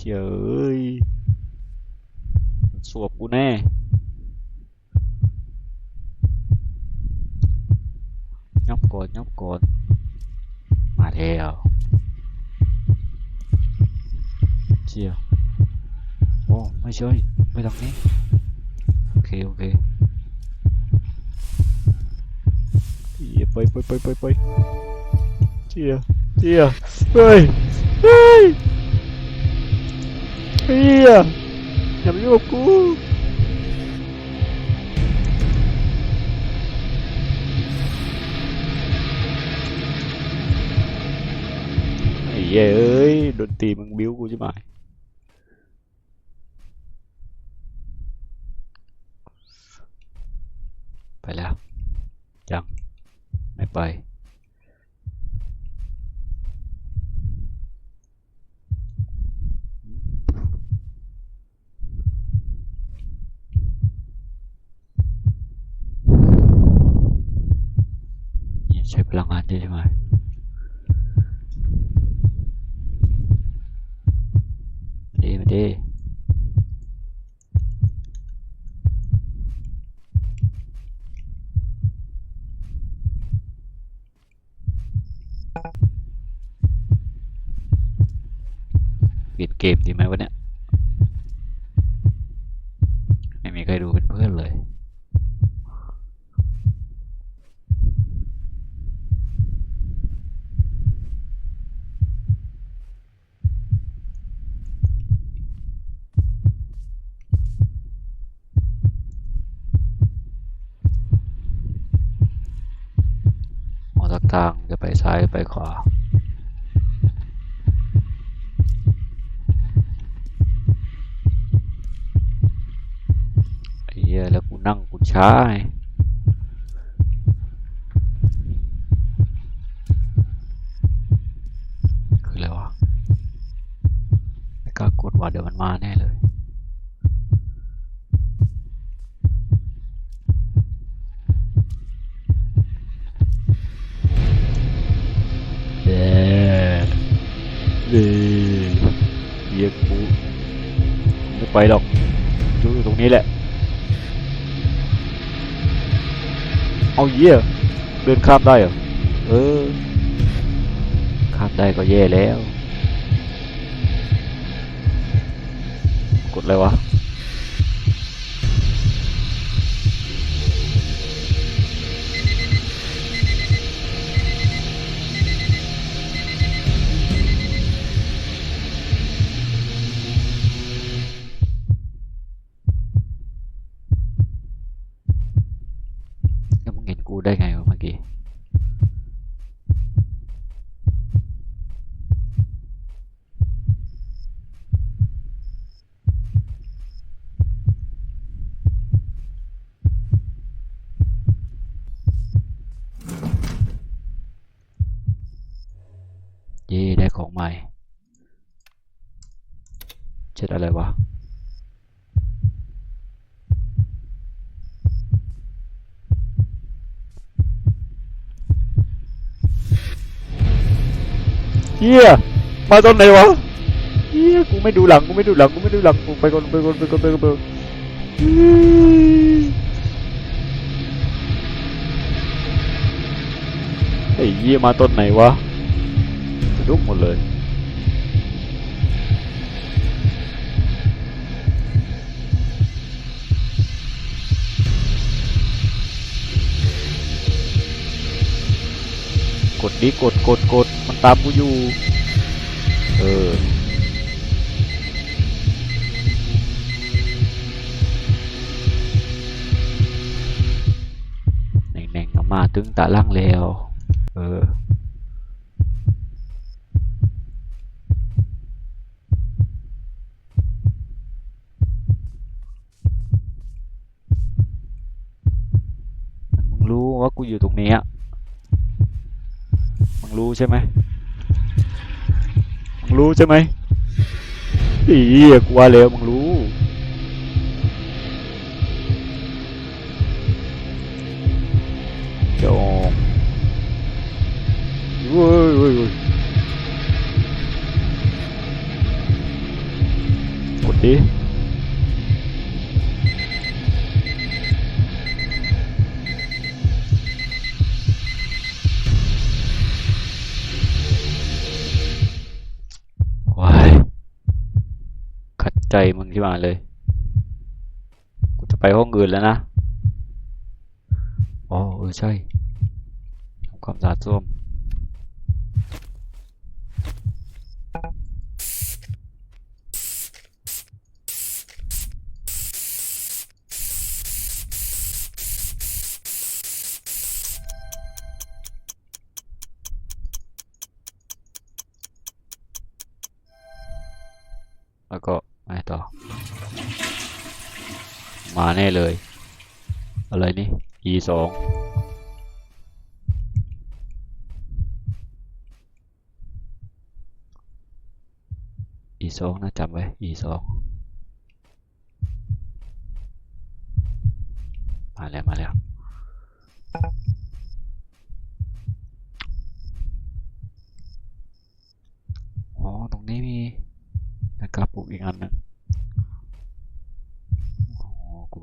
เฉยเอ้ยสวบกูแน่ยอบกดยอบกดมาแล้วเชียว โอ้ไม่ใช่ไม่ตรงนี้โอเคโอเคเหี้ยไปไปไปไปไปเชียเชียเฮ้ยเฮ้ยเฮียอย่ามายุ่งกับกูไอ้เหี้ยเอ้ยดนตรีมึงบิ้วกูใช่ไหมไปแล้วยังไม่ไป ช้พลังงานด้ใช่ไหมดีมาดีปิดเกมดีไหมวะเนี่ย ไม่มีใครดูเป็นเพื่อนเลย หมอตัก ทางจะไปซ้ายไปขวา ไอ้เหี้ยแล้วกูนั่งกูช้าไงคืออะไรวะไม่กล้ากดว่าเดี๋ยวมันมาแน่เลย ยกูไม่ไปหรอกอยู่ตรงนี้แหละ เอาเหี้ยเดินข้ามได้เหรอ เออ ข้ามได้ก็แย่แล้ว กดอะไรวะ แล้วมึงเห็นกูได้ไงวะ เมื่อกี้เย่ได้ของใหม่เช็ดอะไรวะเฮียมาตอนไหนวะเฮียกูไม่ดูหลังกูไม่ดูหลังกูไม่ดูหลังกูไปก่อนไปก่อนไปก่อนไปก่อนไปก่อนไอ้เฮียมาตอนไหนวะสะดุ้งหมดเลย กดดิกดกดกดมันตามกูอยู่ เออแหน่งๆเอามาตึงตาล่างแล้ว เออมึงรู้ว่ากูอยู่ตรงนี้อะมึง รู้ใช่ไหมมึงรู้ใช่ไหมอีกว่าแล้วมึงรู้เดี๋ยวเว้ยเว้ยเว้ยดิ ใจมึงที่มาเลย กูจะไปห้องอื่นแล้วนะ อ๋อเออใช่ทำความสะอาดส้วมแล้วก็ ไปต่อ มาแน่เลย อะไรนี่ e สอง e สองนะจำไว้ e สองมาแล้ว มาแล้ว อ๋อ ตรงนี้มี นะครับปลูกอีกอันหนึงอ๋อกู